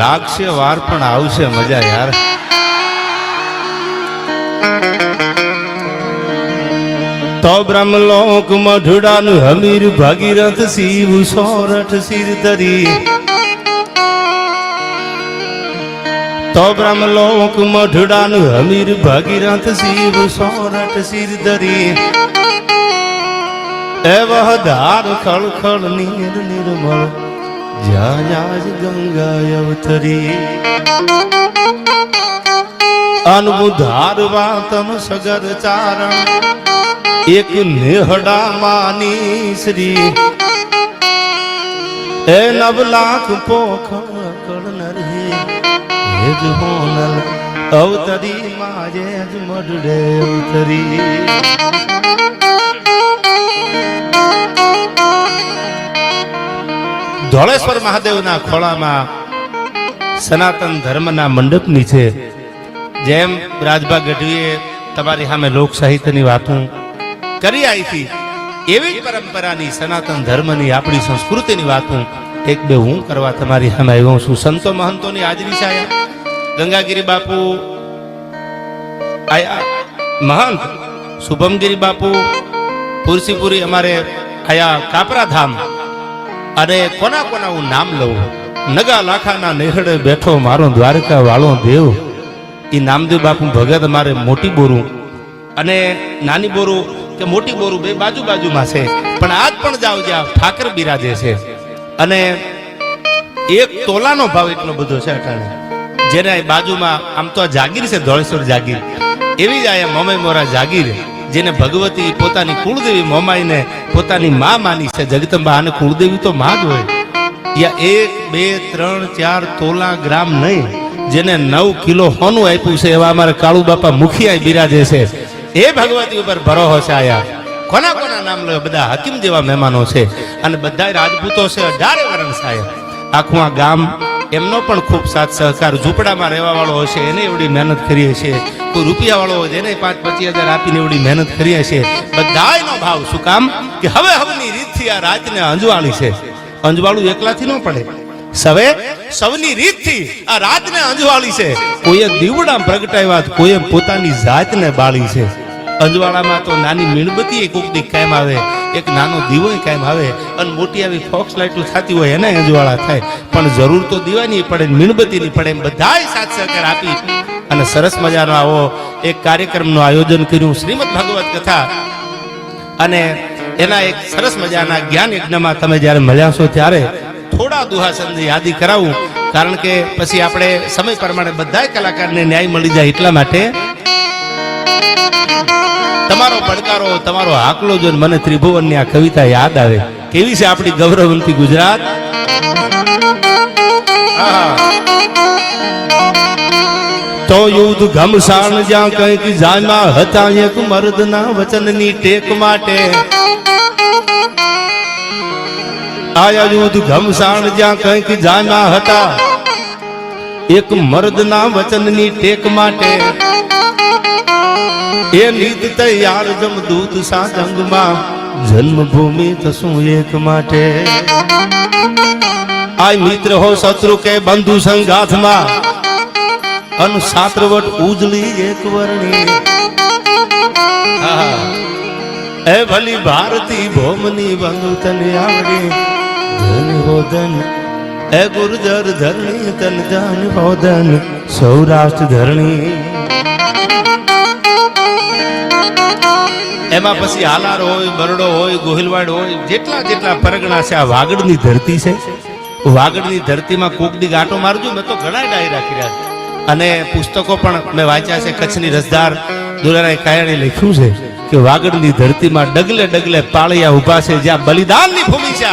લાગશે, વાર પણ આવશે મજા, યાર. તો બ્રહ્મલોક મઢડાનું હમીર ભાગીરથ શિવ સોરઠ શિર ધરી. તો બ્રહ્મલોક મઢડાનું હમીર ભગીરથ શિવ સોરઠ શિર ધરી. એવ ધાર ખળખળ નીર નિર્મળ, જ્યાં જ ગંગા અવતરી. અનબુધારવા વાતમ સગર ચારણ, એક નેહડા માની શ્રી. એ નવ લાખ પોખણ કળ નરહી, હે જ હોનલ અવતરી, માજે જ અવતરી ધોળેશ્વર મહાદેવના ખોળામાં સનાતન ધર્મના મંડપની છે. જેમ રાજભા ગઢવીએ તમારી સામે લોક સાહિત્યની વાતો કરી આવી હતી, એવી જ પરંપરાની સનાતન ધર્મની આપણી સંસ્કૃતિની વાતો એક બે હું કરવા તમારી સામે આવ્યો છું. સંતો મહંતોની હાજરી છે આયા ગંગાગીરી બાપુ આયા, મહંત. શુભમગીરી બાપુ, પુરસીપુરી અમારે આયા કાપરા ધામ અને કોના કોના હું નામ લઉં? નગા લાખાના નેહડે બેઠો મારો દ્વારકા વાળો દેવ. એ નામદેવ બાપુ ભગત મારે મોટી બોરું. અને નાની બોરું કે મોટી બોરું બે બાજુ બાજુમાં છે. પણ આજ પણ જાઓ જ્યાં ઠાકર બિરાજે છે. અને એક તોલાનો ભાવ એટલો બધો છે અટાણે. જેને બાજુમાં આમ તો જાગીર છે, ધોળેશ્વર જાગીર. એવી જ આ મમે મોરા જાગીર. જેને ભગવતી પોતાની કુળદેવી મોમાઈને પોતાની માં માની છે. જગદંબા અને કુળદેવી તો માં જ હોય. યા એક, બે, ત્રણ, ચાર તોલા ગ્રામ નહીં, જેને નવ કિલો હોનું આપ્યું છે એવા અમારા કાળુ બાપા મુખિયા બિરાજે છે. એ ભગવતી ઉપર ભરોહો છે આયા. કોના કોના નામ લો? બધા હકીમ જેવા મહેમાનો છે. અને બધા રાજપૂતો છે અઢારે વરણ સાહેબ આખું આ ગામ એમનો પણ ખૂબ સાથ સહકાર. ઝૂંપડામાં રહેવા વાળો હશે, એને એવડી મહેનત કરીએ છીએ. કોઈ રૂપિયા વાળો હોય એને પાંચ પચીસ હજાર આપીને એવડી મહેનત કરીએ છીએ. બધાયનો ભાવ શું કામ? કે હવે હવની રીતથી આ રાતને અંજવાળી છે. અંજવાળું એકલાથી ન પડે. સવે સૌની રીતથી આ રાતને અંજવાળી છે. કોઈએ દીવડા પ્રગટાવ્યા કોઈએ પોતાની જાતને બાળી છે. અંજવાળામાં તો નાની મીણબત્તી કોક દી કાયમ આવે. એક નાનો દીવો કાયમ આવે અને મોટી આવી ફોક્સ લાઇટો થતી હોય એને અજવાળા થાય. પણ જરૂર તો દીવાની પડે મીણબત્તી મીણબત્તીની પડે એમ બધાય સાથ સહકાર આપી. અને સરસ મજાનો આવો એક કાર્યક્રમનું આયોજન કર્યું શ્રીમદ ભાગવત કથા. અને એના એક સરસ મજાના જ્ઞાન યજ્ઞમાં તમે જ્યારે મળ્યા છો ત્યારે થોડા દુહાસનની યાદી કરાવું. કારણ કે પછી આપણે સમય પ્રમાણે બધા કલાકારને ન્યાય મળી જાય એટલા માટે તમારો પડકારો, તમારો આકલો જો મને ત્રિભુવનની આ કવિતા યાદ આવે. કેવી છે આપણી ગૌરવંતી ગુજરાત? તો યુદ્ધ ઘમસાણ જ્યાં કંઈક જાનમાં હતા, એક મર્દના વચનની ટેક માટે. આયા યુદ્ધ ઘમસાણ જ્યાં કંઈક જાનમાં હતા, એક મર્દના વચનની ટેક માટે. એ નીત તૈયાર જમ જમદૂત સાજંગમાં જન્મભૂમિ થશું એક માટે. આ મિત્ર હો શત્રુ કે બંધુ સંગાથમાં. અન સાત્રવટ ઉજળી એક વર્ણી. એ ભલી ભારતી ભોમની બંધુ તને આવડી. ધન હોદન એ ગુર્જર ધરણી તન ધન. હોદન સૌરાષ્ટ્ર ધરણી. એમાં પછી હાલાર હોય, બરડો હોય, ગોહિલવાડ હોય, જેટલા જેટલા પરગણા છે, આ વાગડની ધરતી છે. વાગડની ધરતીમાં કોકડી ગાંટો મારજો, મેં તો ઘણા ડાયરા કર્યા અને પુસ્તકો પણ મેં વાંચ્યા છે, કચ્છની રસદાર દુલારાય કાયણે લખ્યું છે કે વાગડની ધરતીમાં ડગલે ડગલે પાળિયા ઊભા છે, જ્યાં બલિદાનની ભૂમિ છે.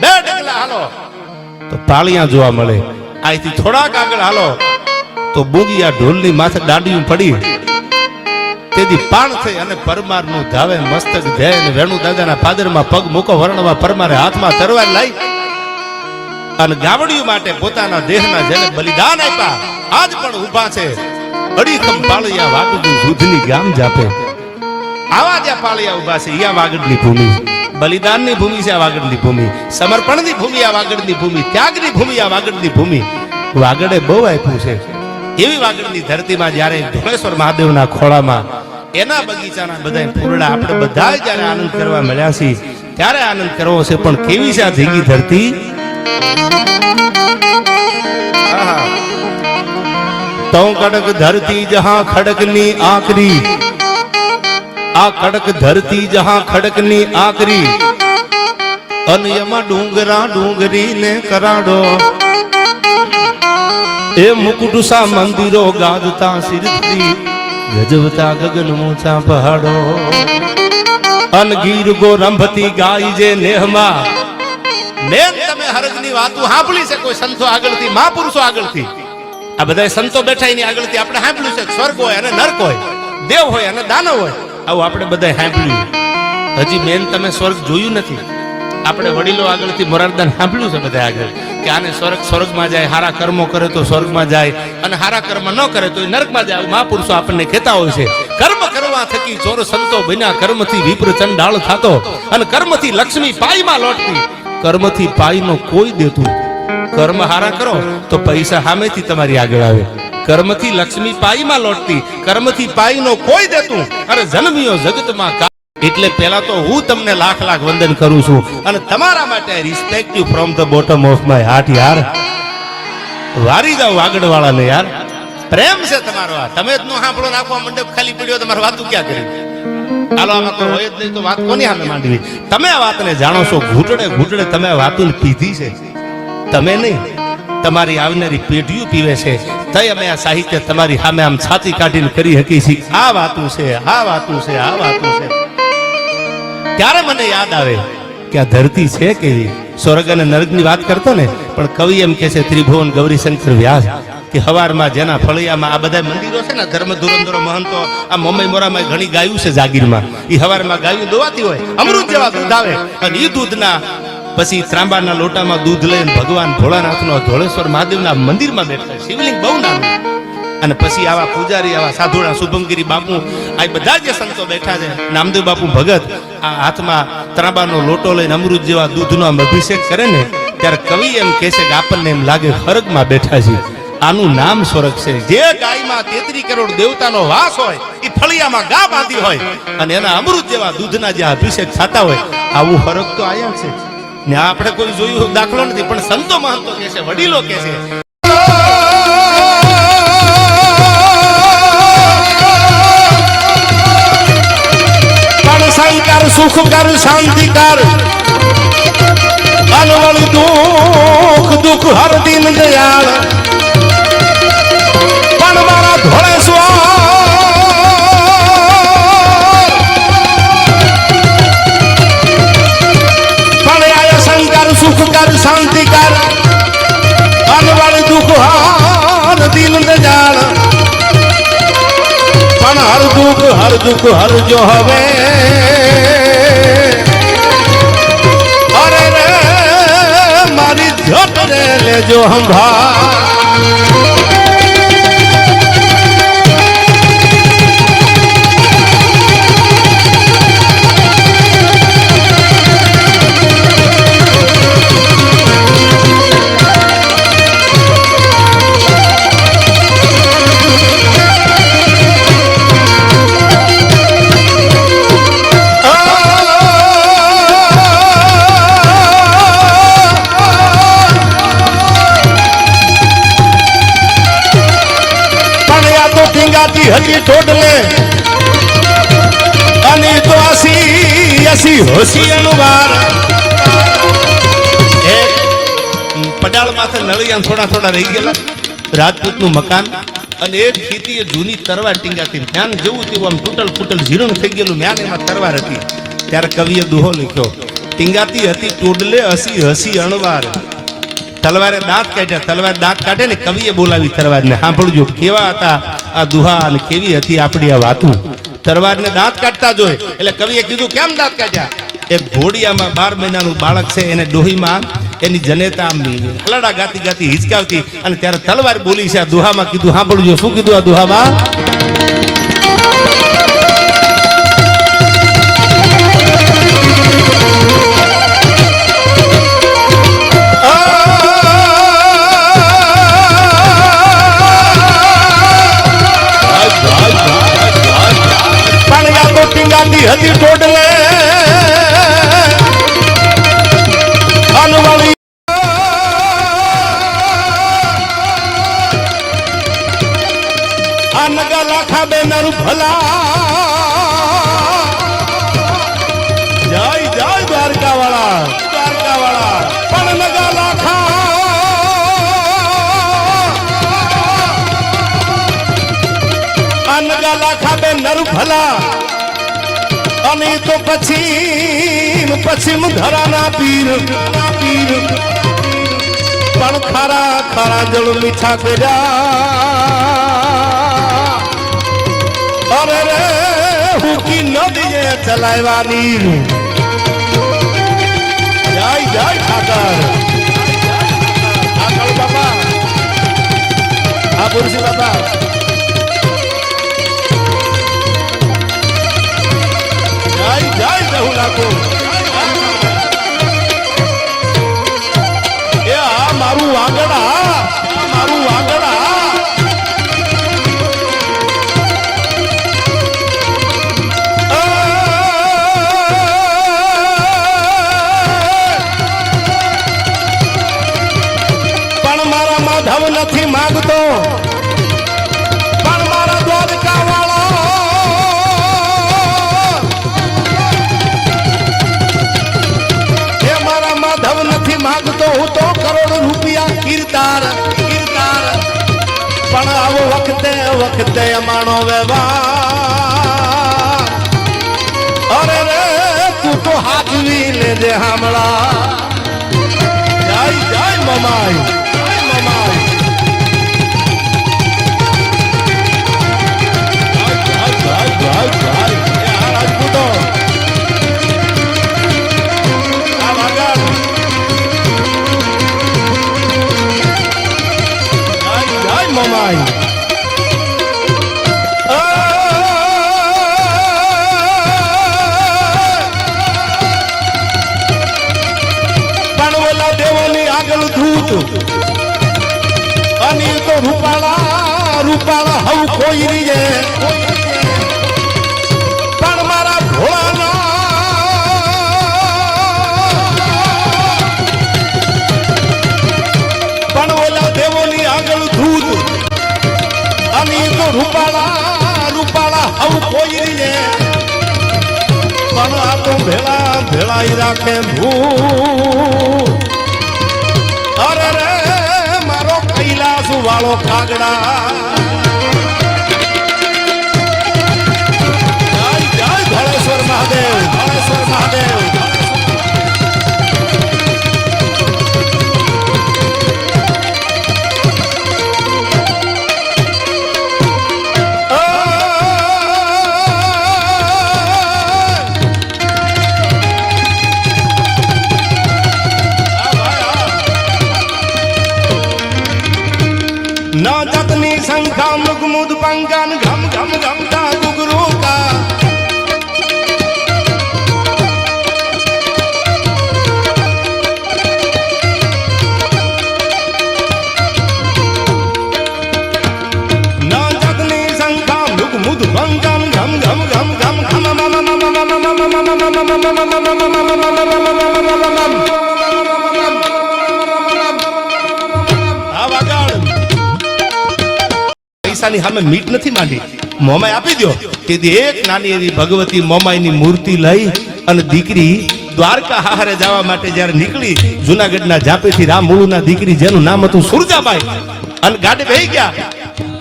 બે ડગલા, હાલો. તો પાળિયા જોવા મળે. અહીંથી થોડાક આગળ હાલો. તો બોગિયા ઢોલની માથે દાંડીયું પડી. તેથી પાણ થઈ અને પરમારનું ધાવે મસ્તક ધ્યેય વેણુ દાદાના પાદરમાં પગ મૂકો વર્ણમાં પરમારે હાથમાં તરવાર લઈ અને ગાવડિયું માટે પોતાના દેહના જેને બલિદાન આપ્યા, આજ પણ ઊભા છે. અડીખમ પાળિયા વાગડું દૂધની ગામ જાપે. આવા જ્યાં પાળિયા ઊભા છે, યા વાગડની ભૂમિ. બલિદાનની ભૂમિ છે, આ વાગડની ભૂમિ. સમર્પણની ભૂમિ, આ વાગડની ભૂમિ. ત્યાગની ભૂમિ, આ વાગડની ભૂમિ. વાગડે બહુ આપ્યું છે. એવી વાગડની ધરતીમાં જ્યારે ધોળેશ્વર મહાદેવના ખોળામાં એના બગીચાના બધા ફૂલડા આપણે બધા જ્યારે આનંદ કરવા મળ્યા છીએ, ત્યારે આનંદ કરવો છે, પણ કેવી છે આ ધીગી ધરતી. તો કડક ધરતી જહાં ખડકની આકરી. આ કડક ધરતી જહાં ખડકની આકરી. અનયમાં ડુંગરા ડુંગરી ને કરાડો. એ મુકુટુસા મંદિરો ગાજતા સિરથી ગજવતા ગગન ઊંચા પહાડો અનગીર ગો રંભતી ગાય જે નેહમાં. મેન તમે હરજની વાતો સાંભળી છે કોઈ સંતો આગળથી મહાપુરુષો આગળથી? આ બધા સંતો બેઠા એની આગળથી આપણે સાંભળ્યું છે સ્વર્ગ હોય અને નર્ક હોય દેવ હોય અને દાનવ હોય. આવું આપણે બધા સાંભળ્યું. હજી મેન તમે સ્વર્ગ જોયું નથી. આપણે વડીલો આગળથી મોરારદાન સાંભળ્યું છે બધા આગળ. કે આને સ્વર્ગ સ્વર્ગમાં જાય, હારા કર્મો કરે તો સ્વર્ગમાં જાય, અને હારા કર્મ ન કરે તો એ નરકમાં જાય. મહાપુરુષો આપણને કહેતા હોય છે, કર્મ કરવા થકી ચોર સંતો બન્યા, કર્મથી વિપ્ર ચંડાળ થતો, અને કર્મથી લક્ષ્મી પાઈમાં લોટતી. કર્મથી પાઈનો કોઈ દેતું કર્મ હારા કરો તો પૈસા સામેથી તમારી આગળ આવે. કર્મથી લક્ષ્મી પાઈમાં લોટતી, કર્મથી પાઈનો કોઈ દેતું અરે જન્મ્યો જગતમાં એટલે પહેલા તો હું તમને લાખ લાખ વંદન કરું છું. અને તમારા માટે respective from the bottom of my heart યાર. વારી જાવ આગળ વાળાને યાર. પ્રેમ છે તમારો આ. તમે જ નો સાંભળો નાખવા મંડપ ખાલી પડ્યો, તમારે વાતું ક્યાં કરી હાલો, આમાં કોઈ હોય જ નહીં, તો વાત કોની સામે માંડવી? તમે આ વાતને જાણો છો, ઘૂંટડે ઘૂંટડે તમે વાતું પીધી છે. તમે નહીં, તમારી આવનારી પેઢીઓ પીવે છે. તય અમે આ સાહિત્ય તમારી સામે આમ છાતી કાઢીને કરી શકી છીએ. આ વાતું છે, આ વાતું છે, આ વાતું છે. ત્યારે મને યાદ આવે કે આ ધરતી છે કેવી સ્વર્ગ અને ની વાત કરતો ને, પણ કવિ એમ કે છે, ત્રિભુવન ગૌરીશંકર વ્યાસ, કે હવારમાં જેના ફળિયામાં આ બધા મંદિરો છે ને, ધર્મ ધુરંધરો, મહંતો, આ મુંબઈ મોરામાં ઘણી ગાયું છે જાગીરમાં. એ હવારમાં ગાયું દોવાતી હોય, અમૃત જેવા દૂધ આવે, અને એ દૂધના પછી ત્રાંબાના લોટામાં દૂધ લઈને ભગવાન ભોળાનાથનો ધોળેશ્વર મહાદેવના મંદિરમાં બેઠા શિવલિંગ બહુ નાનું. અને પછી આવા પૂજારી, આવા સાધુણા શુભમગીરી બાપુ, આ બધા જે સંતો બેઠા છે, નામદેવ બાપુ ભગત, આ હાથમાં ત્રાંબાનો લોટો લઈને અમૃત જેવા દૂધનો આમ અભિષેક કરે ને, ત્યારે કવિ એમ કહે છે કે આપણને એમ લાગે સ્વર્ગમાં બેઠા છે આનું નામ સ્વર્ગ છે. જે ગાયમાં તેત્રી કરોડ દેવતાનો વાસ હોય, એ ફળિયામાં ગા બાંધી હોય, અને એના અમૃત જેવા દૂધના જે અભિષેક થતા હોય, આવું ફરક તો આયા છે. ને આપણે કોઈ જોયું દાખલો નથી, પણ સંતો મહંતો કહે છે, વડીલો કહે છે સંકર સુખ કર શાંતિ કર અનવળ દુઃખ દુઃખ હર દિન દયાળ પણ મારા ધોળે પણ આય શંકર સુખ કર શાંતિ કર અનવળ દુઃખ હર દિન દયાળ પણ હર દુઃખ હર દુઃખ હર જો હવે જોત રે લેજો સંભાળ હજી ટોડલે અને તો અસી અસી હોસી અનુવાર એક પડાળ માથે નળિયા થોડા થોડા રહી ગયેલા. રાજપૂતનું મકાન. અને એક ખેતી એ જૂની તરવાર ટીંગાતી ધ્યાન જેવું તેવું આમ તૂટલ ફૂટલ જીરણ થઈ ગયેલું જ્ઞાન એમાં તરવાર હતી. ત્યારે કવિએ દુહો લખ્યો, ટીંગાતી હતી, ટોડલે હસી હસી અણવાર. તલવારે દાંત કાઢ્યા. તલવાર દાંત કાઢે ને કવિએ બોલાવી તલવારને. સાંભળજો, કેવા હતા આ દુહા અને કેવી હતી આપણી આ વાતું. તલવારને દાંત કાઢતા જોઈ એટલે કવિએ કીધું, કેમ દાંત કાઢ્યા? એક ઘોડિયામાં બાર મહિનાનું બાળક છે, એને ડોહીમાં એની જનેતા હલડા ગાતી ગાતી હિચકાવતી અને ત્યારે તલવાર બોલી છે આ દુહામાં. કીધું, સાંભળજો, શું કીધું આ દુહામાં? તો પછી પશ્ચિમ ધરાના પીર ના પીર પણ ખારા ખારા જળ મીઠા કર્યા અરે રે હુકી નદીએ ચલાવવાની જય જય ઠાકર ઠાકર બાપા હા પુરુષી બાપા જય જહુલાકો એ આ મારું વાગડા વખતે અમાણો વ્યવહાર. અરે રે, તું તો હાથવી લેજે હમણાં જય જય, મમાઈ. જય, મમાઈ. રૂપાળા રૂપાળા, આવું કોઈ રીજે પણ આ તો ભેળા, ભેળાઈ રાખે ભૂ અરે રે, મારો કૈલાસ વાળો કાગડા પૈસાની સામે મીટ નથી માંડી. મોમાઈ આપી દો તેથી એક નાની એવી ભગવતી મોમાઈની મૂર્તિ લઈ અને દીકરી દ્વારકા હારે જવા માટે જ્યારે નીકળી, જુનાગઢના જાપેથી રામ મુળુના દીકરી જેનું નામ હતું સુરજાબાઈ. અને ગાડી બેહી ગયા.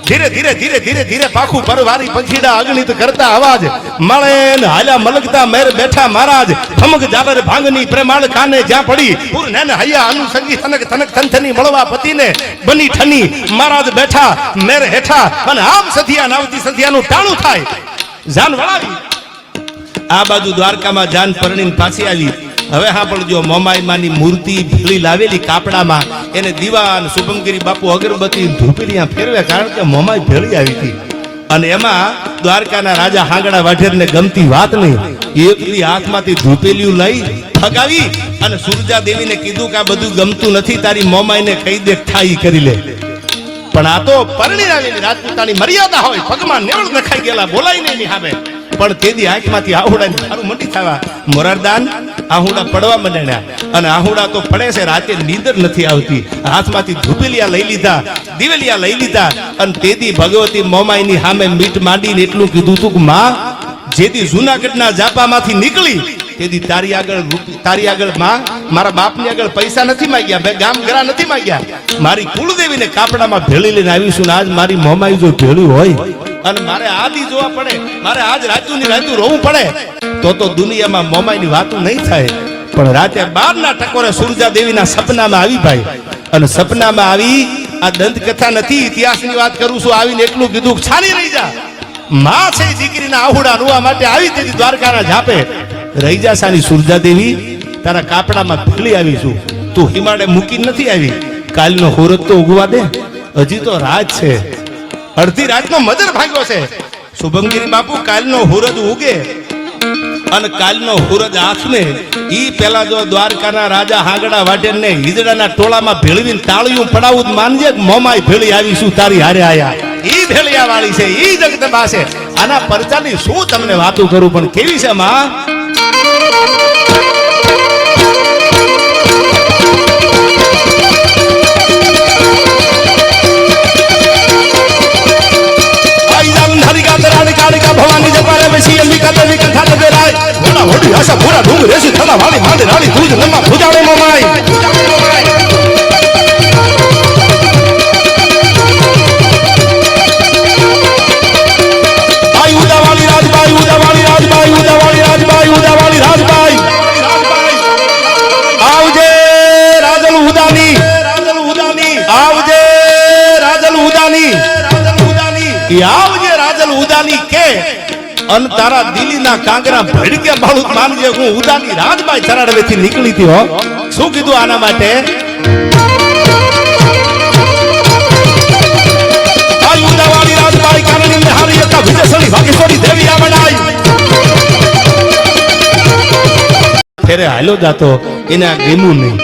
ધીરે ધીરે ધીરે ધીરે ધીરે પાખું પરવારી પંખીડા અગણિત કરતા અવાજ. મળે હાલ્યા મલકતા મેર બેઠા મહારાજ. ફમક જાબર ભાંગની પ્રેમાળ કાને જ્યાં પડી? પૂર નેન હૈયા અનુસંગી તનક તનક થનથની મળવા પતિને બની ઠની. મહારાજ બેઠા મેર હેઠા અને આમ સધિયા નાવતી સધિયાનું ટાણું થાય. જાન વળાવી. આ બાજુ દ્વારકામાં જાન પરણીને પાછી આવી. હવે સાંભળજો મોમાઈમાની મૂર્તિ ભીલી લાવેલી કાપડામાં, એને દીવાન શુભમગીરી બાપુ અગરબત્તી ધૂપેલી ફેરવે કારણ કે મોમાઈ ભેળી આવી હતી. અને એમાં દ્વારકાના રાજા હાંગડા વાઢેરને ગમતી વાત નહીં. એકલી હાથમાંથી ધૂપેલિયું લઈ ફગાવી અને સુરજા દેવીને કીધું કે આ બધું ગમતું નથી, તારી મોમાઈને કહી દે, ઠાઈ કરી લે. પણ આ તો પરણી રાજપૂતાની મર્યાદા હોય, પગમાં નેવળ નખાઈ ગયેલા બોલાય નહીં એની પણ તેદી આંખમાંથી આહુડા સારું મંડી થવા, મોરારદાન આહુડા પડવા મંડ્યા. અને આહુડા તો પડે છે, રાતે નીંદર નથી આવતી. હાથમાંથી ધુબેલિયા લઈ લીધા, દિવેલિયા લઈ લીધા. અને તેથી ભગવતી મોમાઈની સામે મીટ માંડીને એટલું કીધું તું કે, માં, જેથી જુનાગઢના જાપામાંથી નીકળી, તેથી તારી આગળ તારી આગળમાં, મારા બાપની આગળ પૈસા નથી માંગ્યા, બે ગામ ગરા નથી માંગ્યા. મારી કુળદેવીને કાપડામાં ભેળી લઈને આવીશું ને આજ મારી મોમાઈ જો ભેળી હોય અને મારે આદિ જોવા પડે. મારે આજ રાજુની રાજુ રોવું પડે. તો તો દુનિયામાં મોમાઈની વાતું નહીં થાય. પણ રાતે બારના ટકોરે સુરજા દેવીના સપનામાં આવી ભાઈ. અને સપનામાં આવી આ દંત કથા નથી, ઇતિહાસની વાત કરું છું, આવીને એટલું કીધું છાની રહી જા. માં છે દીકરીના આહુડા રૂવા માટે આવી તેથી દ્વારકાના ઝાપે. રહી જા સાની સુરજા દેવી, તારા કાપડામાં ભીલી આવીશું તું હિમાડે મૂકી નથી આવી. કાલનો હોરત તો ઉગવા દે. હજી તો રાત છે. અડધી રાતનો મજર ભાગ્યો છે. શુભમગીરી બાપુ કાલનો હુરજ ઉગે અને કાલનો હુરજ હાથને ઈ પેલા જો દ્વારકાના રાજા હાગડા વાટેને હિજડાના ટોળામાં ભેળવીને તાળીયું પડાવું જ માનજે મોમાય ભેળી આવીશું, તારી હારે આયા. ઈ ભેળિયા વાળી છે, ઈ જગદંબા છે. આના પરચાની શું તમને વાતો કરું પણ કેવી છે, માં? અન તારા દિલ્હીના કાંગરા ભડકે બાળું માનજે હું ઉદાની રાજબાઈ ચરાડવેથી નીકળી હતી શું કીધું આના માટે? આઈ ઉદાવાળી રાજબાઈ કાનની નિહારી હતા. વિજયસણી ભાગેશ્વરી દેવી આવડાઈ ફેરે હાલો જાતો. એને આ ગેમું નહીં.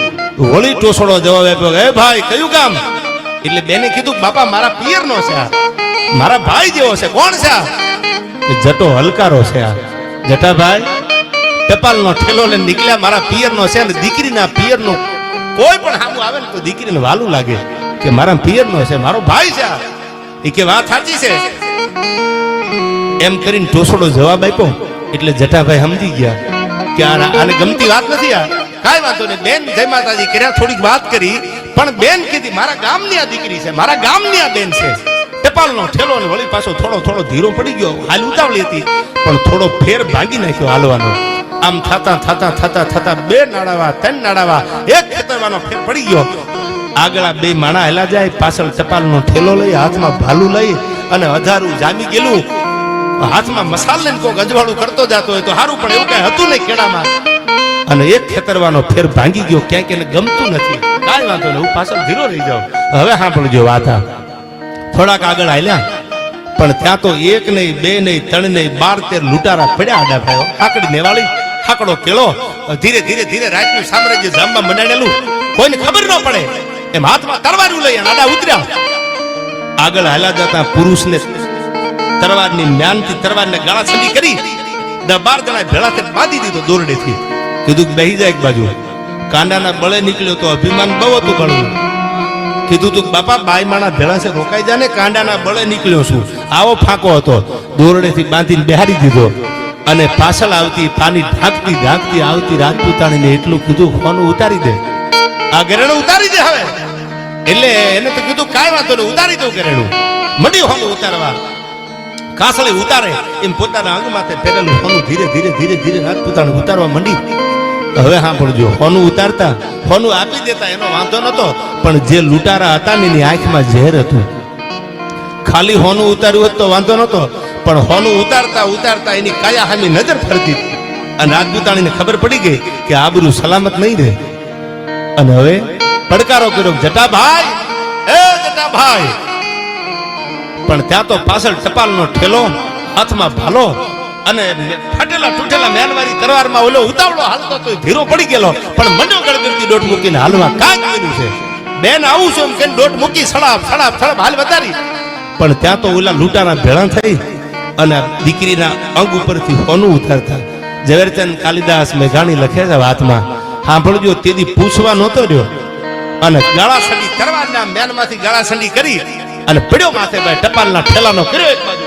હોળી ટોસડો જવાબ આપ્યો એ ભાઈ, કયું કામ એટલે બેને કીધું, બાપા, મારા પિયર નો છે મારા ભાઈ જેવો છે. કોણ છે આ? જટો હલકારો છે આ. જટાભાઈ ટપાલ નો ઠેલો લઈને નીકળ્યા. મારા પિયર નો છે અને દીકરીના પિયર નો કોઈ પણ સામું આવે ને તો દીકરીને વાલું લાગે કે મારા પિયર નો છે, મારો ભાઈ છે એ કે વાત સાચી છે. એમ કરીને ટોસડો જવાબ આપ્યો. એટલે જટાભાઈ સમજી ગયા કે આને ગમતી વાત નથી આ. કાંઈ વાંધો નહીં. બેન, જય માતાજી. કર્યા થોડીક વાત કરી. પણ બેન કીધી, મારા ગામની આ દીકરી છે. મારા ગામની આ બેન છે. ટપાલનો ઠેલો ને વળી પાછો થોડો થોડો ધીરો પડી ગયો. હાલ ઉતાવળી હતી, પણ થોડો ફેર ભાગી નાખ્યો હાલવાનો. આમ થતા થતા થતા થતા બે નાડાવા ત્રણ નાડાવા એક ખેતરવાનો ફેર પડી ગયો. આગળ બે માણા હેલા જાય, પાછળ ટપાલનો ઠેલો લઈ, હાથમાં ભાલું લઈ અને અધારું જામી ગયેલું. હાથમાં મસાલ લઈને કોક અજવાળું કરતો જતો હોય તો સારું પણ એવું કઈ હતું નહીં કેળામાં. અને એક ખેતરવાનો ફેર ભાંગી ગયો ક્યાંક એને ગમતું નથી. કાંઈ વાંધો નહીં, હું પાછળ ધીરો રહી જાઉં. હવે સાંભળજો વાત. આ થોડાક આગળ હાલ્યા. પણ ત્યાં તો એક નહીં, બે નહીં, ત્રણ નહીં, બાર, તેર લૂંટારા પડ્યા આડા ભાઈઓ. હાકડી નેવાળી હાકડો કેળો. ધીરે ધીરે ધીરે રાજનું સામ્રાજ્ય જામમાં મંડાડેલું કોઈને ખબર ન પડે. એમ હાથમાં તરવારું લઈ આડા ઉતર્યા. આગળ હાલ્યા જતા પુરુષને તરવારની મ્યાનથી તરવારને ગાળા છંદી કરી દસ બાર જણા ભેળા થઈને બાંધી દીધો દોરડેથી. કીધું બેહી જાય એક બાજુ. કાંડાના બળે નીકળ્યો તો અભિમાન બહુ હતું બળવું કીધું તું બાપા બાઈ માણા ભેળા છે, રોકાઈ જા કાંડાના બળે નીકળ્યો છું. આવો ફાંકો હતો. દોરડેથી બાંધીને બેહાડી દીધો. અને પાછળ આવતી પાણી ઢાંકતી ઢાંકતી આવતી રાજપૂતાણીને એટલું કીધું, ફોન ઉતારી દે. આ ઘરેણું ઉતારી દે હવે. એટલે એને તો કીધું, કાંઈ વાંધો નહીં, ઉતારી દઉં ઘરેણું મંડી હોનું ઉતારવા. કાસળી ઉતારે. એમ પોતાના અંગ માથે પહેરેલું હોનું ધીરે ધીરે ધીરે ધીરે રાજપૂતાણી ઉતારવા મંડી. હવે સાંભળજો હોનું ઉતારતા હોનું આપી દેતા, એનો વાંધો નતો, પણ જે લૂંટારા હતા ને એની આંખમાં ઝેર હતું. ખાલી હોનું ઉતાર્યું હોત તો વાંધો નતો, પણ હોનું ઉતારતા ઉતારતા એની કાયા હામી નજર ફરતી. અને રાજપૂતાણીને ખબર પડી ગઈ કે આબરૂ સલામત નહીં રહે. અને હવે પડકારો કર્યો જટાભાઈ, એ જટાભાઈ. પણ ત્યાં તો પાછળ ટપાલનો ઠેલો હાથમાં ભાલો અને ફાટેલા તૂટેલા મેનવારી તરવારમાં ઓલો ઉતાવળો હાલતો તો ધીરો પડી ગયેલો. પણ મંડો ગળગળતી દોટ મૂકીને હાલવા કાંઈ કર્યું છે. બેન આવું છું એમ કે દોટ મૂકી સડાપ સડાપ સડાપ હાલ વધારી. પણ ત્યાં તો ઓલા લૂંટાના ભેળા થઈ અને દીકરીના અંગ ઉપરથી હોનું ઉતારતા. ઝવેરચંદ કાલિદાસ મેઘાણી લખે છે વાતમાં, સાંભળજો, તેથી પૂછવા નહોતો રહ્યો. અને ગાળાસંડી કરવાના મેનમાંથી ગાળાસંડી કરી અને પડ્યો માથે ભાઈ ટપાલના ઠેલાનો કર્યો એક બાજુ.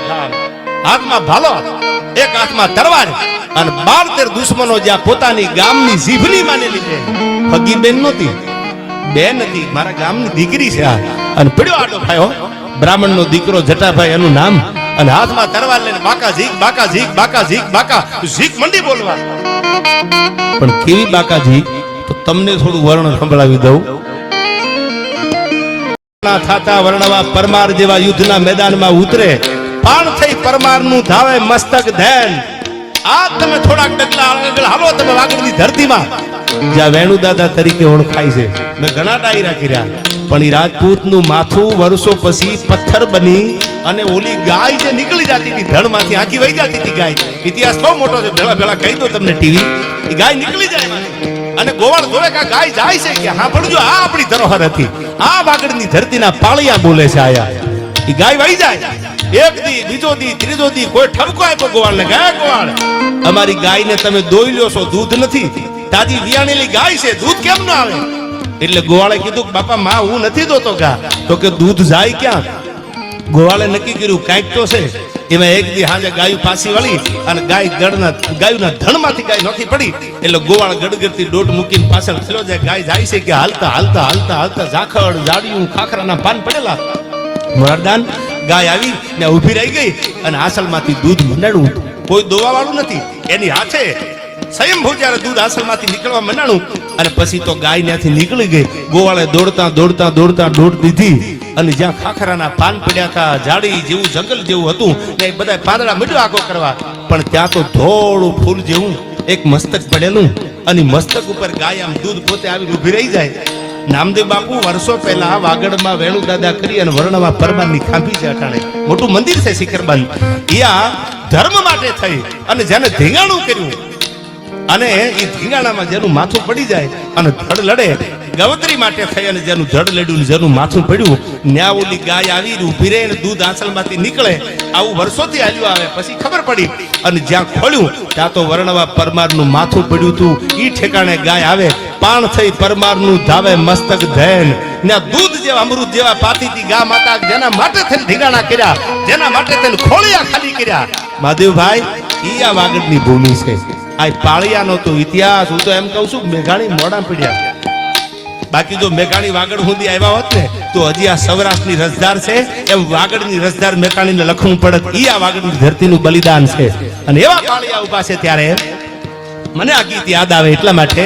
હાથમાં ભાલો એક હાથમાં તરવાર અને બાર તેર દુશ્મનો જ્યાં પોતાની ગામની જીભની માનેલી છે. હગી બેન નહોતી. બેન હતી. મારા ગામની દીકરી છે આ. અને પડ્યો આડો હો. બ્રાહ્મણનો દીકરો જટાભાઈ એનું નામ. અને હાથમાં તરવાર લઈને બાકા ઝીક બાકા ઝીક બાકા ઝીક બાકા ઝીક મંડી બોલવા. પણ કેવી બાકાજી તો તમને થોડું વર્ણન સંભળાવી દઉં. થાતા વર્ણવા પરમાર જેવા યુદ્ધના મેદાનમાં ઉતરે. પાણ થઈ પરમારનું ધાવે મસ્તક ધેન. આ તમે થોડાક ડગલા હાલો તમે વાગડની ધરતીમાં. જ્યાં વેણુ દાદા તરીકે ઓળખાય છે. મેં ઘણા ડાયરા કર્યા પણ એ રાજપૂતનું માથું વર્ષો પછી પથ્થર બની અને ઓલી ગાય જે નીકળી જતી હતી, ધણમાંથી આખી વહી જતી હતી ગાય. ઇતિહાસ બહુ મોટો છે. ભેળા ભેળા કહી દો તમને ટીવી. એ ગાય નીકળી જાય અને ગોવાળ જોવે કે ગાય જાય છે કે હા ભણજો આ આપણી ધરોહર હતી. આ વાગડની ધરતીના પાળિયા બોલે છે આયા. એ ગાય વહી જાય. એક દી, બીજો દી, ત્રીજો દી, કોઈ ઠપકો આપ્યો ગોવાળને ગયા ગોવાળ. અમારી ગાયને તમે દોઈ લ્યો છો, દૂધ નથી. તાજી વિયાણેલી ગાય છે, દૂધ કેમ ન આવે? એટલે ગોવાળે કીધું કે બાપા, માં હું નથી દોતો ગા. તો કે દૂધ જાય ક્યાં? ગોવાળે નક્કી કર્યું, કાંઈક તો છે. એમાં એક દી હાજે ગાયું પાછી વળી અને ગાય ગળના ગાયુના ધણમાંથી ગાય નથી પડી. એટલે ગોવાળ ગડગડતી દોટ મૂકીને પાછળ થયો જાય. ગાય જાય છે કે હાલતા હાલતા હાલતા હાલતા ઝાખડ જાડિયું ખાખરાના પાન પડેલા. વરદાન ગાય આવી ને ઊભી રહી ગઈ અને આસલમાંથી દૂધ મંડાણું કોઈ દોવા વાળું નથી. એની હાથે સ્વયંભૂ જ્યારે દૂધ આસલમાંથી નીકળવા મંડાણું અને પછી તો ગાય ત્યાંથી નીકળી ગઈ. ગોવાળે દોડતા દોડતા દોડતા દોડ દીધી અને જ્યાં ખાખરાના પાન પડ્યા હતા જાડી જેવું, જંગલ જેવું હતું ને એ બધા પાંદડા મીઠું આખો કરવા. પણ ત્યાં તો ધોળું ફૂલ જેવું એક મસ્તક પડેલું અને મસ્તક ઉપર ગાય આમ દૂધ પોતે આવી ઊભી રહી જાય. નામદેવ બાપુ વર્ષો પહેલા વાગડમાં વેણુ દાદા કરી અને વર્ણમાં પરમારની ખાંભી છે અટાણે મોટું મંદિર છે શિખરબંધ એ ત્યાં ધર્મ માટે થઈ અને જેને ધીંગાણું કર્યું. અને એ ધીંગાણામાં જેનું માથું પડી જાય અને ધડ લડે ગવત્રી માટે થઈ અને જેનું જળ લડ્યું જેનું માથું પડ્યું ન્યા ઓલી ગાય આવી ઊભી રહી દૂધ આંચલમાંથી નીકળે. આવું વર્ષોથી હાલ્યું આવે. પછી ખબર પડી અને જ્યાં ખોલ્યું ત્યાં તો વર્ણવા પરમારનું માથું પડ્યું હતું. ઈ ઠેકાણે ગાય આવે, પાણ થઈ પરમારનું ધાવે મસ્તક ધૈન. ને દૂધ જેવા, અમૃત જેવા પાતીતી ગા માતા જેના માટે થઈને ઢીંગાણા કર્યા, જેના માટે થઈને ખોળિયા ખાલી કર્યા. મહાદેવભાઈ, ઈ આ વાગડની ભૂમિ છે. આ પાળિયાનો તો ઇતિહાસ. હું તો એમ કહું છું, મેઘાણી મોડા પડ્યા. બાકી જો મેઘાણી વાગડ સુધી આવ્યા હોત ને, તો હજી આ સૌરાષ્ટ્રની રસદાર છે. એમ વાગડની રસધાર મેઘાણીને લખવું પડત. ઈ આ વાગડની ધરતીનું બલિદાન છે. અને એવા કાળિયા ઊભા છે ત્યારે મને આ ગીત યાદ આવે એટલા માટે.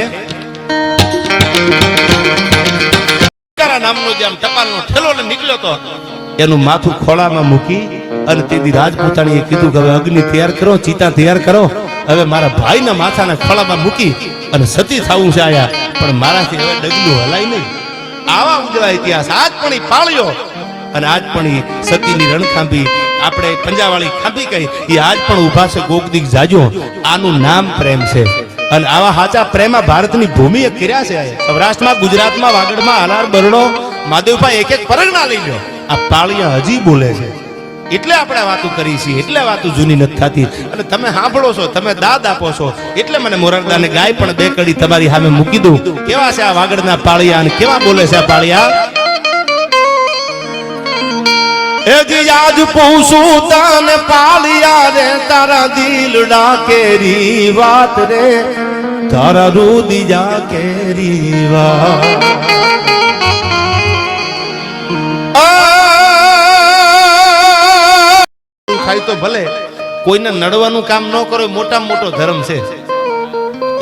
માથું ખોળામાં મૂકી અને તેથી રાજપૂતાણીએ કીધું કે હવે અગ્નિ તૈયાર કરો, ચિતા તૈયાર કરો. હવે મારા ભાઈના માથાને ખોળામાં મૂકી અને સતી થવું છે આયા. પણ મારાથી હવે ડગલું હલાય નહીં. આવા ઉજળા ઇતિહાસ આજ પણ પાળ્યો અને આજ પણ સતીની રણખાંભી આપણે પંજાવાળી ખાંભી કહી એ આજ પણ ઊભા છે ગોકદીક જાજો. આનું નામ પ્રેમ છે. અને આવા સાચા પ્રેમા ભારતની ભૂમિએ કર્યા છે સૌરાષ્ટ્રમાં, ગુજરાતમાં, વાગડમાં, અનાર, બરડો માધવભાઈ એક એક પરગણા લઈ લો આ પાળિયા હજી બોલે છે. એટલે આપણે વાતો કરી છીએ, એટલે વાતો જૂની નથી થતી. અને તમે સાંભળો છો, તમે દાદ આપો છો, એટલે મને મોરારદાને ગાય પણ બે કડી તમારી સામે મૂકી દઉં. કેવા છે આ વાગડના પાળિયા અને કેવા બોલે છે આ પાળિયા? એ જી આજ પૂછું તને પાલિયા રે, તારા દિલડા કેરી વાત રે, તારા રુદિયા કેરી વાત. થાય તો ભલે, કોઈને નડવાનું કામ ન કરો મોટામાં મોટો ધર્મ છે.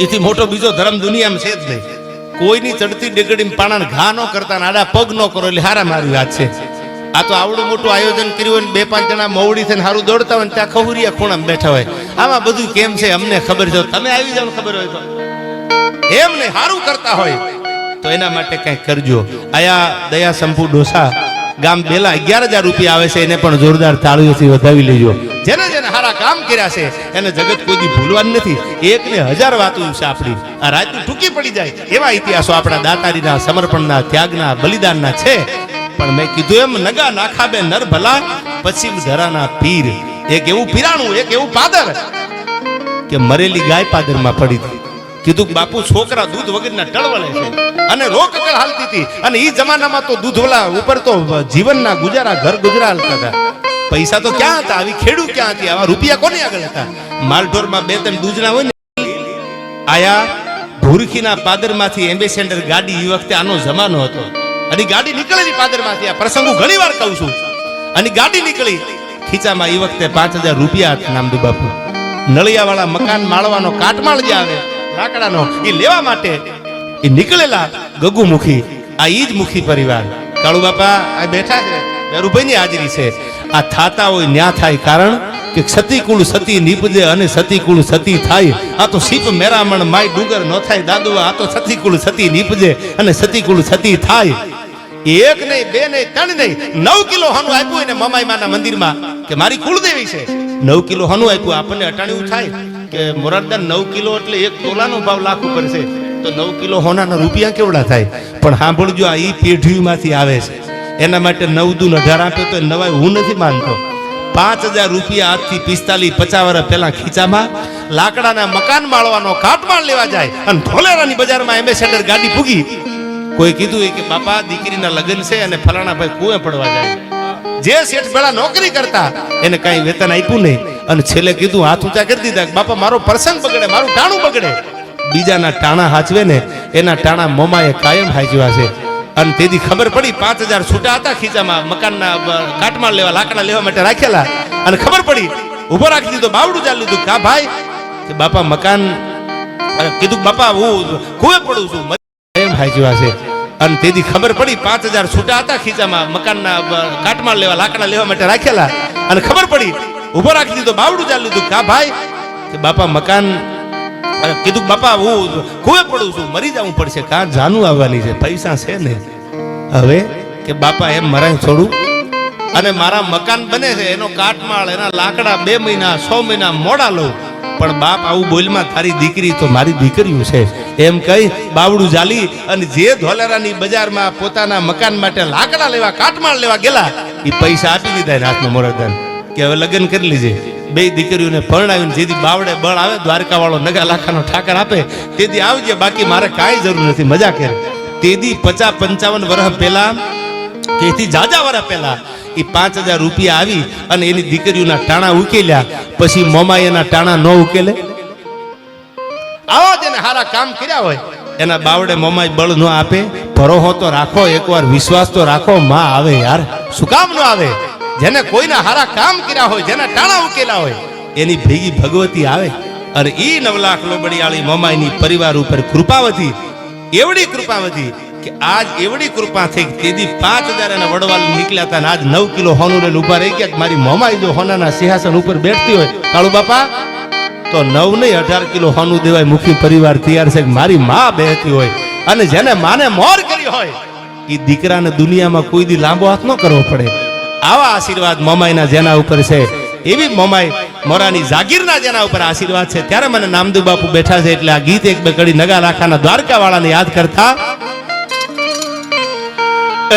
એથી મોટો બીજો ધર્મ દુનિયામાં છે જ નહીં. કોઈની ચડતી ડેગડી પાણા ઘા ન કરતા આડા પગ ન કરો, એટલે હારા મારી વાત છે. આ તો આવડું મોટું આયોજન કર્યું હોય બે પાંચ જણા મોવડી થઈને સારું દોડતા હોય ત્યાં ખહુરિયા ખૂણામાં બેઠા હોય. આમાં બધું કેમ છે? અમને ખબર છે. તમે આવી જાવ ખબર હોય તો. એમ નહીં સારું કરતા હોય. તો એના માટે કંઈક કરજો. આયા દયા સંપુ ડોસા ગામ બેલા અગિયાર હજાર રૂપિયા આવે છે, એને પણ જોરદાર તાળીઓથી વધાવી લેજો. જેને જેને સારા કામ કર્યા છે, એને જગત કોઈ ભૂલવાનું નથી. એક ને હજાર વાતો છે આપણી. આ રાજની ટૂંકી પડી જાય, એવા ઇતિહાસો આપણા દાતારીના સમર્પણના, ત્યાગના, બલિદાનના છે. પણ મેં કીધું એમ, નગા નાખાબે નર ભલા પછી ધરાના પીર. એક એવું પીરાણું, એક એવું પાદર કે મરેલી ગાય પાદરમાં પડી. હતી કીધું બાપુ, છોકરા દૂધ વગરના ટળવળે છે. અને રોકકળ હાલતી હતી. અને એ જમાનામાં તો દૂધવાળા ઉપર તો જીવનના ગુજારા ઘર ગુજરા હાલતા હતા. પૈસા તો ક્યાં હતા? આવી ખેડૂ ક્યાં હતી? આવા રૂપિયા કોને આગળ હતા? માલઢોરમાં બે ત્રણ દૂધના હોય ને, આયા ભૂરખીના પાદરમાંથી એમ્બેસેન્ડર ગાડી એ વખતે આનો જમાનો હતો. અને ગાડી નીકળેલી પાદરમાંથી. આ પ્રસંગ હું ઘણી વાર કહું છું. અને ગાડી નીકળી. ખીચામાં એ વખતે પાંચ હજાર રૂપિયા નામદુ બાપુ. નળિયાવાળા મકાન માળવાનો કાટમાળ જે આવે લાકડાનો એ લેવા માટે એ નીકળેલા ગગુમુખી, આ ઈ જ મુખી પરિવાર. કાળુ બાપા, આ બેઠા છે. વેરુભાઈની હાજરી છે. આ થાતા હોય ન્યા થાય કારણ કે સતીકુળ સતી નીપજે અને સતીકુળ સતી થાય. આ તો સીપ મેરામણ માય ડુગર નો થાય. દાદુ આ તો સતીકુળ સતી નીપજે અને સતીકુળ સતી થાય. એક નહીં, બે નહીં, ત્રણ નહીં. નવ કિલો હનુ આપ્યું એને મમાઈ માના મંદિરમાં કે મારી કુળદેવી છે. નવ કિલો હનુ આપ્યું. આપણને અટાણ્યું થાય. કે મોરારદાન નવ કિલો એટલે એક તોલાનો ભાવ લાખ ઉપર છે તો નવ કિલો હોનાના રૂપિયા કેવડા થાય? પણ સાંભળજો, આ ઈ પેઢીમાંથી આવે છે. એના માટે નવ દૂન અઢાર આપ્યો તો નવાય હું નથી માનતો. પાંચ હજાર રૂપિયા આજથી પિસ્તાલીસ પચાસ વર્ષ પહેલા ખીચામાં લાકડાના મકાન માળવાનો કાટમાળ લેવા જાય અને ધોલેરાની બજારમાં એમ્બેસેડર ગાડી ફૂગી કોઈ કીધું કે બાપા, દીકરીના લગ્ન છે અને ફલાણા ભાઈ કુએ પડવા જાય. જે શેઠ પેલા નોકરી કરતા, એને કાંઈ વેતન આપ્યું નહીં. અને છેલ્લે કીધું, હાથ ઊંચા કરી દીધા. બાપા, મારો પ્રસંગ બગડે, મારું ટાણું બગડે. બીજાના ટાણા હાચવે ને, એના ટાણા મોમાએ કાયમ હાચવ્યા છે. અને તેથી ખબર પડી, પાંચ હજાર છૂટા હતા ખીચામાં, મકાનના કાટમાળ લેવા, લાકડા લેવા માટે રાખેલા. અને ખબર પડી ઊભો રાખી દીધો, બાવડું ચાલી દીધું કા ભાઈ? બાપા, મકાન કીધું, બાપા, હું કુએ પડું છું. એમ હાચવ્યા છે. અને તેથી ખબર પડી, પાંચ હજાર છૂટા હતા ખીચામાં, મકાનના કાટમાળ લેવા, લાકડા લેવા માટે રાખેલા. અને ખબર પડી ઊભો રાખી દીધો, બાવડું ચાલી લીધું કા ભાઈ, કે બાપા, મકાન કીધું બાપા, હું કુએ પડું છું, મરી જવું પડશે. કાં જાનું આવવાની છે, પૈસા છે ને. હવે કે, બાપા, એમ મરાય થોડું. અને મારા મકાન બને છે, એનો કાટમાળ એના લાકડા બે મહિના, છ મહિના મોડા લઉં. પણ બાપ આવું બોલમાં, તારી દીકરી તો મારી દીકરીઓ છે. એમ કહી બાવડું જાલી અને જે ધોલેરાની બજારમાં પોતાના મકાન માટે લાકડા લેવા, કાટમાળ લેવા ગયેલા, એ પૈસા આપી દીધા એના હાથમાં મોરદાન કે હવે લગ્ન કરી લીજે. બે દીકરીઓને પરણાવીને જેથી બાવડે બળ આવે દ્વારકા વાળો નગા લાખાનો ઠાકર આપે, તેથી આવજે, બાકી મારે કાંઈ જરૂર નથી મજા કરે. તેથી પચાસ પંચાવન વર્ષ પહેલા, તેથી જાજા વર્ષ પહેલા, એ પાંચ હજાર રૂપિયા આવી અને એની દીકરીઓના ટાણા ઉકેલ્યા. પછી મોમાએ એના ટાણા ન ઉકેલે. આવા સારા કામ કર્યા હોય. એના બાવડે મોમાઈ બળ ન આપે. ભરોહો તો રાખો એકવાર વિશ્વાસ તો રાખો માં આવે યાર. શું કામ ન આવે? જેને કોઈના હારા કામ કર્યા હોય જેના ટાણા ઉકેલા હોય એની ભેગી ભગવતી આવે. અને ઈ નવલાખ લોબડીયાળી મમાઈની પરિવાર ઉપર કૃપાવતી એવડી કૃપાવતી કે આજ એવડી કૃપા થઈ કે તેથી પાંચ હજાર એના વડવાલ નીકળ્યા હતા અને આજ નવ કિલો હોનું લઈને ઊભા રહી ગયા મારી મોમાઈ જો હોનાના સિંહાસન ઉપર બેઠતી હોય. કાળુ બાપા તો નવ નહીં, અઢાર કિલો હોનું દેવાય. મુખી પરિવાર તૈયાર છે મારી માં બેહતી હોય અને જેને માને મોર કરી હોય એ દીકરાને દુનિયામાં કોઈ દી લાંબો હાથ ન કરવો પડે. આવા આશીર્વાદ મમાઈના જેના ઉપર છે. એવી મમાઈ મોરાની જાગીરના જેના ઉપર આશીર્વાદ છે. ત્યારે મને નામદેવ બાપુ બેઠા છે એટલે આ ગીત એક બે કડી નગા રાખાના દ્વારકા વાળાને યાદ કરતા.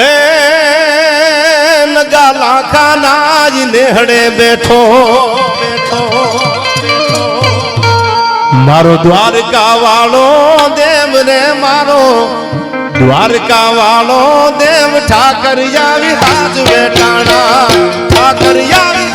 એ નગા લાખાના જ નેહડે બેઠો બેઠો. મારો દ્વારકા વાળો દેવ રે મારો. દ્વારકા વાળો દેવ ઠાકર આવી હાથ વેટાણા ઠાકર આવી